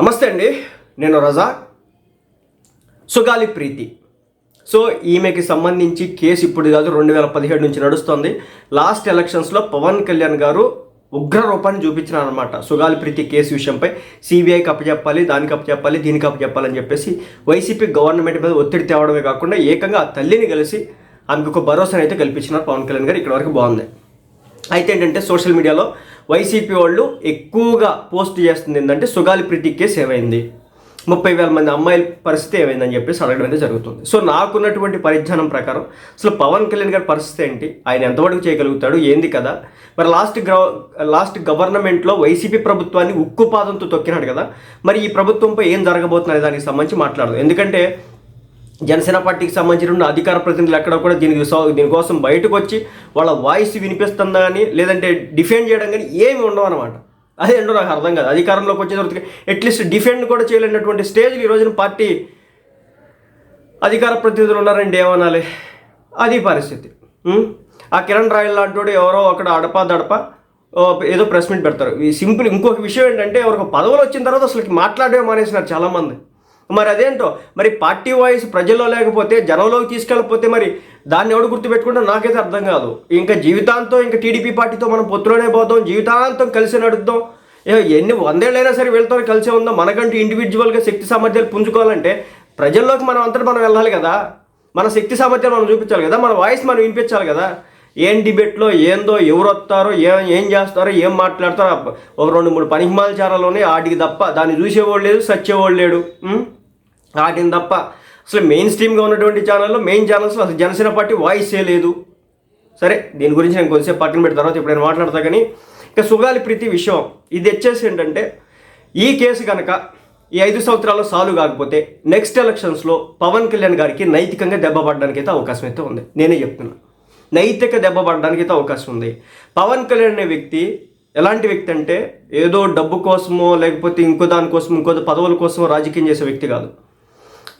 నమస్తే అండి నేను రజా. సుగాలి ప్రీతి. సో ఈమెకి సంబంధించి కేసు ఇప్పుడు కాదు రెండు వేల పదిహేడు నుంచి నడుస్తుంది. లాస్ట్ ఎలక్షన్స్లో పవన్ కళ్యాణ్ గారు ఉగ్ర రూపాన్ని చూపించినారనమాట సుగాలి ప్రీతి కేసు విషయంపై సిబిఐకి అప్పచెప్పాలి దానికి అప్పచెప్పాలి దీనికి అప్పచెప్పాలని చెప్పేసి వైసీపీ గవర్నమెంట్ మీద ఒత్తిడి తేవడమే కాకుండా ఏకంగా ఆ తల్లిని కలిసి ఆమెకు ఒక భరోసాను అయితే కల్పించినారు పవన్ కళ్యాణ్ గారు. ఇక్కడ వరకు బాగుంది. అయితే ఏంటంటే సోషల్ మీడియాలో వైసీపీ వాళ్ళు ఎక్కువగా పోస్ట్ చేస్తుంది ఏంటంటే సుగాలి ప్రీతి కేసు ఏమైంది? ముప్పై వేల మంది అమ్మాయిల పరిస్థితి ఏమైందని చెప్పేసి అడగడం అనేది జరుగుతుంది. సో నాకున్నటువంటి పరిజ్ఞానం ప్రకారం అసలు పవన్ కళ్యాణ్ గారి పరిస్థితి ఏంటి? ఆయన ఎంతవరకు చేయగలుగుతాడు? ఏంది కదా మరి లాస్ట్ గ్రౌ లాస్ట్ గవర్నమెంట్లో వైసీపీ ప్రభుత్వాన్ని ఉక్కు పాదంతో తొక్కినాడు కదా. మరి ఈ ప్రభుత్వంపై ఏం జరగబోతున్నది దానికి సంబంధించి మాట్లాడదు. ఎందుకంటే జనసేన పార్టీకి సంబంధించిన అధికార ప్రతినిధులు ఎక్కడ కూడా దీనికి దీనికోసం బయటకు వచ్చి వాళ్ళ వాయిస్ వినిపిస్తుందా అని లేదంటే డిఫెండ్ చేయడం కానీ ఏమి ఉండవు అనమాట అదే ఏంటో నాకు అర్థం కాదు. అధికారంలోకి వచ్చిన తర్వాత అట్లీస్ట్ డిఫెండ్ కూడా చేయలేనటువంటి స్టేజ్లు ఈ రోజున పార్టీ అధికార ప్రతినిధులు ఉన్నారండి ఏమనాలి? అది పరిస్థితి. ఆ కిరణ్ రాయల్ లాంటి ఎవరో అక్కడ అడపా దడప ఏదో ప్రెస్ మీట్ పెడతారు. ఈ సింపుల్ ఇంకొక విషయం ఏంటంటే ఎవరికి పదవులు వచ్చిన తర్వాత అసలు మాట్లాడే మానేసినారు చాలామంది. మరి అదేంటో? మరి పార్టీ వాయిస్ ప్రజల్లో లేకపోతే జనంలోకి తీసుకెళ్ళకపోతే మరి దాన్ని ఎవడు గుర్తుపెట్టుకుంటే నాకైతే అర్థం కాదు. ఇంకా జీవితాంతం ఇంకా టీడీపీ పార్టీతో మనం పొత్తులోనే పోతాం జీవితాంతం కలిసి నడుద్దాం. ఏ, ఎన్ని వందేళ్ళైనా సరే వెళ్తాం కలిసే ఉందాం. మనకంటూ ఇండివిజువల్గా శక్తి సామర్థ్యాలు పుంజుకోవాలంటే ప్రజల్లోకి మనం అంతటా మనం వెళ్ళాలి కదా. మన శక్తి సామర్థ్యాలు మనం చూపించాలి కదా. మన వాయిస్ మనం వినిపించాలి కదా. ఏం డిబేట్లో ఏందో ఎవరు వస్తారో ఏం ఏం చేస్తారో ఏం మాట్లాడతారో ఒక రెండు మూడు పనికిమాలచారాలోనే ఆడికి తప్ప దాన్ని చూసేవాడు లేదు సచ్చేవాడు లేడు. వాటిని తప్ప. అసలు మెయిన్ స్ట్రీమ్గా ఉన్నటువంటి ఛానల్లో మెయిన్ ఛానల్స్లో అసలు జనసేన పార్టీ వాయిసే లేదు. సరే దీని గురించి నేను కొంచెంసేపు పక్కన పెట్టిన తర్వాత ఇప్పుడు నేను మాట్లాడతా కానీ ఇక సుగాలి ప్రీతి విషయం. ఇది వచ్చేసి ఏంటంటే ఈ కేసు కనుక ఈ ఐదు సంవత్సరాల్లో సాల్వ్ కాకపోతే నెక్స్ట్ ఎలక్షన్స్లో పవన్ కళ్యాణ్ గారికి నైతికంగా దెబ్బ పడడానికి అయితే అవకాశం అయితే ఉంది. నేనే చెప్తున్నా. నైతిక దెబ్బ పడడానికి అయితే అవకాశం ఉంది. పవన్ కళ్యాణ్ అనే వ్యక్తి ఎలాంటి వ్యక్తి అంటే ఏదో డబ్బు కోసమో లేకపోతే ఇంకో దానికోసం ఇంకో పదవుల కోసమో రాజకీయం చేసే వ్యక్తి కాదు.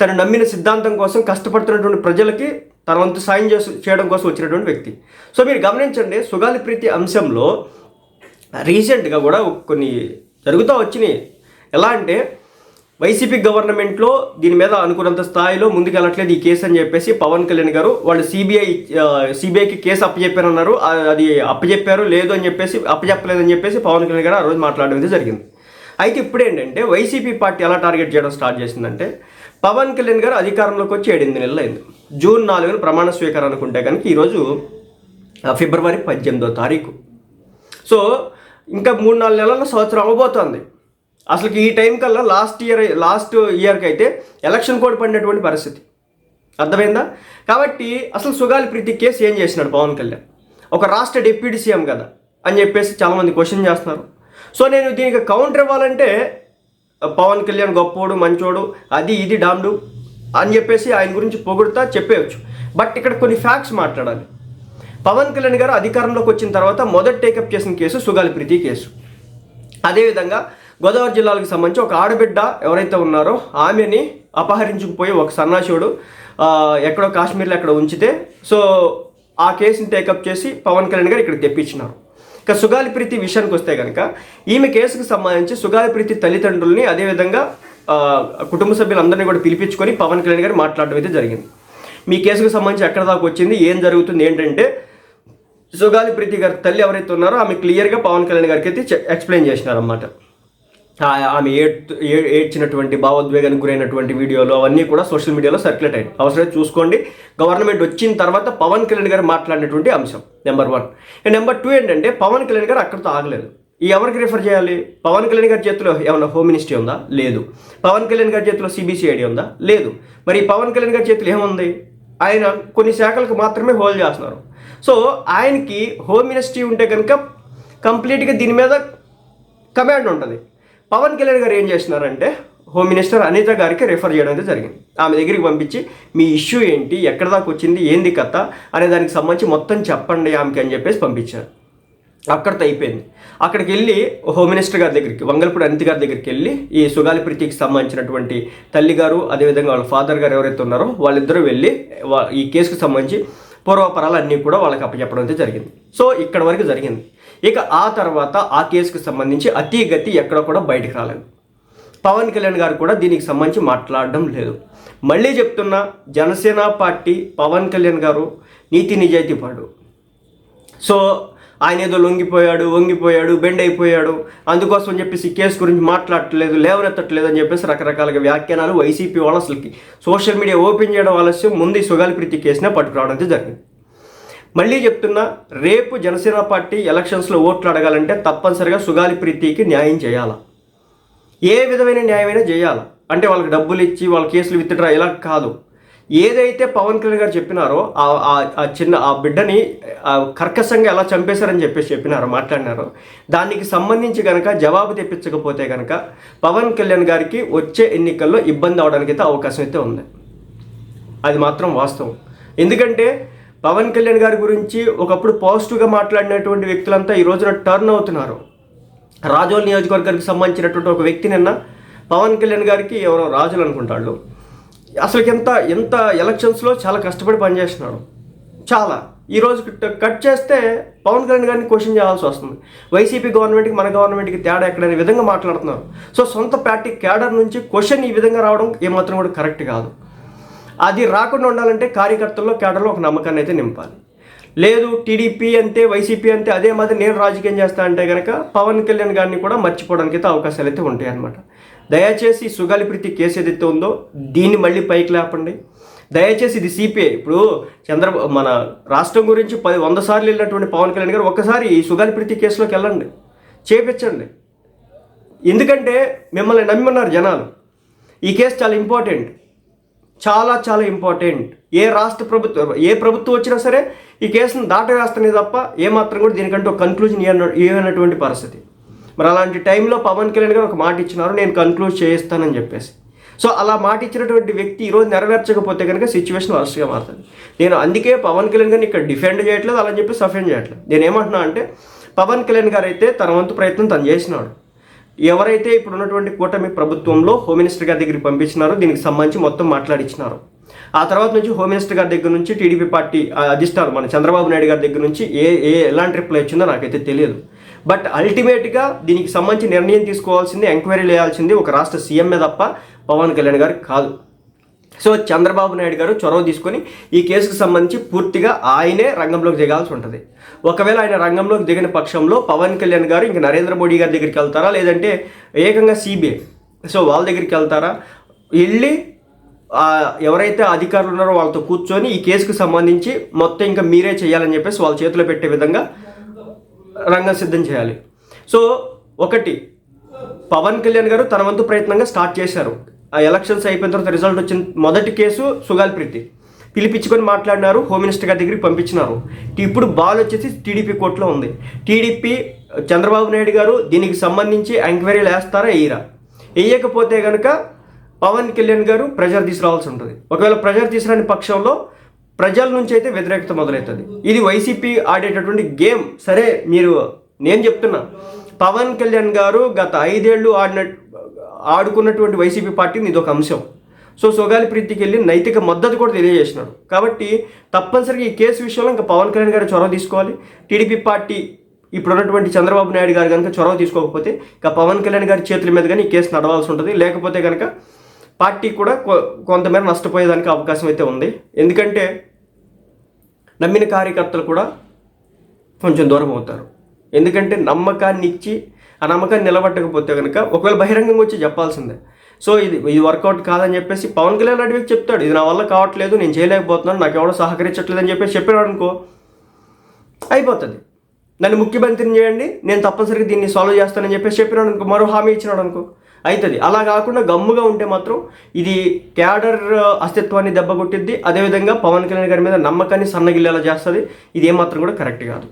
తను నమ్మిన సిద్ధాంతం కోసం కష్టపడుతున్నటువంటి ప్రజలకి తన వంతు సాయం చేసు చేయడం కోసం వచ్చినటువంటి వ్యక్తి. సో మీరు గమనించండి సుగాలి ప్రీతి అంశంలో రీసెంట్గా కూడా కొన్ని జరుగుతూ వచ్చినాయి. ఎలా అంటే వైసీపీ గవర్నమెంట్లో దీని మీద అనుకున్నంత స్థాయిలో ముందుకు వెళ్ళట్లేదు ఈ కేసు అని చెప్పేసి పవన్ కళ్యాణ్ గారు. వాళ్ళు సిబిఐ సిబిఐకి కేసు అప్పచెప్పారన్నారు అది అప్పచెప్పారు లేదు అని చెప్పేసి అప్పచెప్పలేదని చెప్పేసి పవన్ కళ్యాణ్ గారు ఆ రోజు మాట్లాడడం జరిగింది. అయితే ఇప్పుడు ఏంటంటే వైసీపీ పార్టీ ఎలా టార్గెట్ చేయడం స్టార్ట్ చేసిందంటే పవన్ కళ్యాణ్ గారు అధికారంలోకి వచ్చి ఏడెనిమిది నెలలు అయింది. జూన్ నాలుగున ప్రమాణ స్వీకారం అనుకుంటే కనుక ఈరోజు ఆ, ఫిబ్రవరి పద్దెనిమిదో తారీఖు. సో ఇంకా మూడు నాలుగు నెలల సంవత్సరం అవ్వబోతోంది. అసలు ఈ టైం కల్లా లాస్ట్ ఇయర్ లాస్ట్ ఇయర్కి అయితే ఎలక్షన్ కోడ్ పడినటువంటి పరిస్థితి. అర్థమైందా? కాబట్టి అసలు సుగాలి ప్రీతి కేసు ఏం చేసినాడు పవన్ కళ్యాణ్? ఒక రాష్ట్ర డిప్యూటీ సీఎం కదా అని చెప్పేసి చాలామంది క్వశ్చన్ చేస్తున్నారు. సో నేను దీనికి కౌంటర్ ఇవ్వాలంటే పవన్ కళ్యాణ్ గొప్పోడు మంచోడు అది ఇది డామ్డు అని చెప్పేసి ఆయన గురించి పొగుడుతా చెప్పేయచ్చు. బట్ ఇక్కడ కొన్ని ఫ్యాక్ట్స్ మాట్లాడాలి. పవన్ కళ్యాణ్ గారు అధికారంలోకి వచ్చిన తర్వాత మొదటి టేకప్ చేసిన కేసు సుగాలి ప్రీతి కేసు. అదేవిధంగా గోదావరి జిల్లాలకు సంబంధించి ఒక ఆడబిడ్డ ఎవరైతే ఉన్నారో ఆమెని అపహరించుకుపోయి ఒక సన్నాసుడు ఎక్కడో కాశ్మీర్లో అక్కడ ఉంచితే సో ఆ కేసుని టేకప్ చేసి పవన్ కళ్యాణ్ గారు ఇక్కడ తెప్పించినారు. ఇక సుగాలి ప్రీతి విషయానికి వస్తే కనుక ఈమె కేసుకు సంబంధించి సుగాలి ప్రీతి తల్లిదండ్రుల్ని అదేవిధంగా కుటుంబ సభ్యులందరినీ కూడా పిలిపించుకొని పవన్ కళ్యాణ్ గారు మాట్లాడడం అయితే జరిగింది. మీ కేసుకు సంబంధించి ఎక్కడ దాకా వచ్చింది ఏం జరుగుతుంది ఏంటంటే సుగాలి ప్రీతి గారి తల్లి ఎవరైతే ఉన్నారో ఆమె క్లియర్గా పవన్ కళ్యాణ్ గారికి అయితే ఎక్స్ప్లెయిన్ చేసినారన్నమాట. ఆమె ఏడ్ ఏ- ఏడ్చినటువంటి భావోద్వేగానికి గురైనటువంటి వీడియోలు అవన్నీ కూడా సోషల్ మీడియాలో సర్క్యులేట్ అయ్యాయి అవసరం చూసుకోండి. గవర్నమెంట్ వచ్చిన తర్వాత పవన్ కళ్యాణ్ గారు మాట్లాడినటువంటి అంశం నెంబర్ వన్. నెంబర్ టూ ఏంటంటే పవన్ కళ్యాణ్ గారు అక్కడితో ఆగలేదు. ఈ ఎవరికి రిఫర్ చేయాలి? పవన్ కళ్యాణ్ గారి చేతిలో ఏమైనా హోమ్ మినిస్ట్రీ ఉందా? లేదు. పవన్ కళ్యాణ్ గారి చేతిలో సిబిసిఐడి ఉందా? లేదు. మరి పవన్ కళ్యాణ్ గారి చేతిలో ఏముంది? ఆయన కొన్ని శాఖలకు మాత్రమే హోల్డ్ చేస్తున్నారు. సో ఆయనకి హోమ్ మినిస్ట్రీ ఉంటే కనుక కంప్లీట్గా దీని మీద కమాండ్ ఉంటుంది. పవన్ కళ్యాణ్ గారు ఏం చేసినారంటే హోమ్ మినిస్టర్ అనిత గారికి రిఫర్ చేయడం అయితే జరిగింది. ఆమె దగ్గరికి పంపించి మీ ఇష్యూ ఏంటి? ఎక్కడ దాకా వచ్చింది? ఏంది కథ? అనే దానికి సంబంధించి మొత్తం చెప్పండి ఆమెకి అని చెప్పేసి పంపించారు. అక్కడితో అయిపోయింది. అక్కడికి వెళ్ళి హోమ్ మినిస్టర్ గారి దగ్గరికి వంగల్పూడి అనిత గారి దగ్గరికి వెళ్ళి ఈ సుగాలి ప్రీతికి సంబంధించినటువంటి తల్లి గారు అదేవిధంగా వాళ్ళ ఫాదర్ గారు ఎవరైతే ఉన్నారో వాళ్ళిద్దరూ వెళ్ళి ఈ కేసుకు సంబంధించి పూర్వపరాలు అన్నీ కూడా వాళ్ళకి అప్పచెప్పడం అయితే జరిగింది. సో ఇక్కడ వరకు జరిగింది. ఇక ఆ తర్వాత ఆ కేసుకు సంబంధించి అతి గతి ఎక్కడ కూడా బయటకు రాలేదు. పవన్ కళ్యాణ్ గారు కూడా దీనికి సంబంధించి మాట్లాడడం లేదు. మళ్ళీ చెప్తున్నా జనసేన పార్టీ పవన్ కళ్యాణ్ గారు నీతి నిజాయితీ పాడు సో ఆయన ఏదో లొంగిపోయాడు వంగిపోయాడు బెండ్ అయిపోయాడు అందుకోసం చెప్పేసి కేసు గురించి మాట్లాడట్లేదు లేవనెత్తట్లేదు అని చెప్పేసి రకరకాలుగా వ్యాఖ్యానాలు వైసీపీ వాళ్ళు అసలుకి. సోషల్ మీడియా ఓపెన్ చేయడం ఆలస్యం ముందు ఈ సుగాలి ప్రీతి కేసునే పట్టుకురావడం జరిగింది. మళ్ళీ చెప్తున్నా రేపు జనసేన పార్టీ ఎలక్షన్స్లో ఓట్లు అడగాలంటే తప్పనిసరిగా సుగాలి ప్రీతికి న్యాయం చేయాలి? ఏ విధమైన న్యాయమైనా చేయాలి? అంటే వాళ్ళకి డబ్బులు ఇచ్చి వాళ్ళ కేసులు విత్డ్రా ఇలా కాదు. ఏదైతే పవన్ కళ్యాణ్ గారు చెప్పినారో ఆ- ఆ చిన్న ఆ బిడ్డని ఆ కర్కశంగా ఎలా చంపేశారని చెప్పేసి చెప్పినారో మాట్లాడినారో. దానికి సంబంధించి కనుక జవాబు తెప్పించకపోతే కనుక పవన్ కళ్యాణ్ గారికి వచ్చే ఎన్నికల్లో ఇబ్బంది అవడానికి అయితే అవకాశం అయితే ఉంది. అది మాత్రం వాస్తవం. ఎందుకంటే పవన్ కళ్యాణ్ గారి గురించి ఒకప్పుడు పాజిటివ్గా మాట్లాడినటువంటి వ్యక్తులంతా ఈ రోజున టర్న్ అవుతున్నారు. రాజోల్ నియోజకవర్గానికి సంబంధించినటువంటి ఒక వ్యక్తి నిన్న పవన్ కళ్యాణ్ గారికి ఎవరో రాజులు అనుకుంటాడు అసలు ఎంత ఎంత ఎలక్షన్స్లో చాలా కష్టపడి పనిచేస్తున్నాడు చాలా. ఈ రోజు కట్- కట్ చేస్తే పవన్ కళ్యాణ్ గారిని క్వశ్చన్ చేయాల్సి వస్తుంది. వైసీపీ గవర్నమెంట్కి మన గవర్నమెంట్కి తేడా ఎక్కడనే విధంగా మాట్లాడుతున్నారు. సో సొంత పార్టీ క్యాడర్ నుంచి క్వశ్చన్ ఈ విధంగా రావడం ఏమాత్రం కూడా కరెక్ట్ కాదు. అది రాకుండా ఉండాలంటే కార్యకర్తల్లో కేడర్లో ఒక నమ్మకాన్ని అయితే నింపాలి. లేదు టీడీపీ అంతే వైసీపీ అంతే అదే మాదిరి నేను రాజకీయం చేస్తా అంటే కనుక పవన్ కళ్యాణ్ గారిని కూడా మర్చిపోవడానికి అయితే అవకాశాలు అయితే ఉంటాయి అన్నమాట. దయచేసి సుగాలి ప్రీతి కేసు ఏదైతే ఉందో దీన్ని మళ్ళీ పైకి లేపండి. దయచేసి ఇది సిపిఐ. ఇప్పుడు చంద్ర మన రాష్ట్రం గురించి పది వంద సార్లు వెళ్ళినటువంటి పవన్ కళ్యాణ్ గారు ఒక్కసారి ఈ సుగాలి ప్రీతి కేసులోకి వెళ్ళండి. చేపించండి. ఎందుకంటే మిమ్మల్ని నమ్మి ఉన్నారు జనాలు. ఈ కేసు చాలా ఇంపార్టెంట్. చాలా చాలా ఇంపార్టెంట్ ఏ రాష్ట్ర ప్రభుత్వం ఏ ప్రభుత్వం వచ్చినా సరే ఈ కేసును దాటవేస్తనే తప్ప ఏమాత్రం కూడా దీనికంటే ఒక కన్క్లూజన్ ఇవ్వనటువంటి పరిస్థితి. మరి అలాంటి టైంలో పవన్ కళ్యాణ్ గారు ఒక మాట ఇచ్చినారు నేను కన్క్లూజ్ చేయిస్తానని చెప్పేసి. సో అలా మాట ఇచ్చినటువంటి వ్యక్తి ఈరోజు నెరవేర్చకపోతే కనుక సిచ్యువేషన్ వరుసగా మారుతుంది. నేను అందుకే పవన్ కళ్యాణ్ గారిని ఇక్కడ డిఫెండ్ చేయట్లేదు అలా అని చెప్పి సఫెండ్ చేయట్లేదు. నేను ఏమంటున్నా అంటే పవన్ కళ్యాణ్ గారు అయితే తన వంతు ప్రయత్నం తను చేసినాడు. ఎవరైతే ఇప్పుడు ఉన్నటువంటి కూటమి ప్రభుత్వంలో హోమ్ మినిస్టర్ గారి దగ్గరికి పంపించినారో దీనికి సంబంధించి మొత్తం మాట్లాడించినారు ఆ తర్వాత నుంచి హోమ్ మినిస్టర్ గారి దగ్గర నుంచి టీడీపీ పార్టీ ఆ, అధిష్టానం మన చంద్రబాబు నాయుడు గారి దగ్గర నుంచి ఏ ఏ ఎలాంటి రిప్లై వచ్చిందో నాకైతే తెలియదు. బట్ అల్టిమేట్గా దీనికి సంబంధించి నిర్ణయం తీసుకోవాల్సింది ఎంక్వైరీ చేయాల్సింది ఒక రాష్ట్ర సీఎంఏ తప్ప పవన్ కళ్యాణ్ గారికి కాదు. సో చంద్రబాబు నాయుడు గారు చొరవ తీసుకొని ఈ కేసుకు సంబంధించి పూర్తిగా ఆయనే రంగంలోకి దిగాల్సి ఉంటుంది. ఒకవేళ ఆయన రంగంలోకి దిగిన పక్షంలో పవన్ కళ్యాణ్ గారు ఇంక నరేంద్ర మోడీ గారి దగ్గరికి వెళ్తారా? లేదంటే ఏకంగా సిబిఐ? సో వాళ్ళ దగ్గరికి వెళ్తారా? వెళ్ళి ఎవరైతే అధికారులు ఉన్నారో వాళ్ళతో కూర్చొని ఈ కేసుకు సంబంధించి మొత్తం ఇంకా మీరే చేయాలని చెప్పేసి వాళ్ళ చేతిలో పెట్టే విధంగా రంగం సిద్ధం చేయాలి. సో ఒకటి పవన్ కళ్యాణ్ గారు తన వంతు ప్రయత్నంగా స్టార్ట్ చేశారు. ఆ ఎలక్షన్స్ అయిపోయిన తర్వాత రిజల్ట్ వచ్చిన మొదటి కేసు సుగాల్ ప్రీతి. పిలిపించుకొని మాట్లాడినారు హోమ్ మినిస్టర్ గారి దగ్గరికి పంపించినారు. ఇప్పుడు బాల్ వచ్చేసి టీడీపీ కోర్టులో ఉంది. టీడీపీ చంద్రబాబు నాయుడు గారు దీనికి సంబంధించి ఎంక్వైరీలు వేస్తారా వేయరా? వేయకపోతే కనుక పవన్ కళ్యాణ్ గారు ప్రెజర్ తీసుకురావాల్సి ఉంటుంది. ఒకవేళ ప్రెజర్ తీసుకురాని పక్షంలో ప్రజల నుంచి అయితే వ్యతిరేకత మొదలవుతుంది. ఇది వైసీపీ ఆడేటటువంటి గేమ్. సరే మీరు నేను చెప్తున్నా. పవన్ కళ్యాణ్ గారు గత ఐదేళ్ళు ఆడిన ఆడుకున్నటువంటి వైసీపీ పార్టీని ఇది ఒక అంశం. సో సొగాలి ప్రీతికి వెళ్ళి నైతిక మద్దతు కూడా తెలియజేసినాడు. కాబట్టి తప్పనిసరిగా ఈ కేసు విషయంలో ఇంకా పవన్ కళ్యాణ్ గారు చొరవ తీసుకోవాలి. టీడీపీ పార్టీ ఇప్పుడు ఉన్నటువంటి చంద్రబాబు నాయుడు గారు కనుక చొరవ తీసుకోకపోతే ఇంకా పవన్ కళ్యాణ్ గారి చేతుల మీద కానీ ఈ కేసు నడవాల్సి ఉంటుంది. లేకపోతే కనుక పార్టీ కూడా కొ- కొంతమేర నష్టపోయేదానికి అవకాశం అయితే ఉంది. ఎందుకంటే నమ్మిన కార్యకర్తలు కూడా కొంచెం దూరం అవుతారు. ఎందుకంటే నమ్మకాన్ని ఇచ్చి ఆ నమ్మకాన్ని నిలబట్టకపోతే కనుక ఒకవేళ బహిరంగంగా వచ్చి చెప్పాల్సిందే. సో ఇది ఇది వర్కౌట్ కాదని చెప్పేసి పవన్ కళ్యాణ్ లాంటి వ్యక్తి చెప్తాడు. ఇది నా వల్ల కావట్లేదు నేను చేయలేకపోతున్నాను నాకు ఎవడో సహకరించట్లేదు అని చెప్పేసి చెప్పాడు అనుకో అయిపోతుంది. నన్ను ముఖ్యమంత్రిని చేయండి నేను తప్పనిసరిగా దీన్ని సాల్వ్ చేస్తానని చెప్పేసి చెప్పినాడు అనుకో మరో హామీ ఇచ్చినాడు అనుకో అవుతుంది అలా కాకుండా గమ్ముగా ఉంటే మాత్రం ఇది క్యాడర్ అస్తిత్వాన్ని దెబ్బకొట్టిద్ది అదేవిధంగా పవన్ కళ్యాణ్ గారి మీద నమ్మకాన్ని సన్నగిల్లేలా చేస్తుంది. ఇది ఏమాత్రం కూడా కరెక్ట్ కాదు.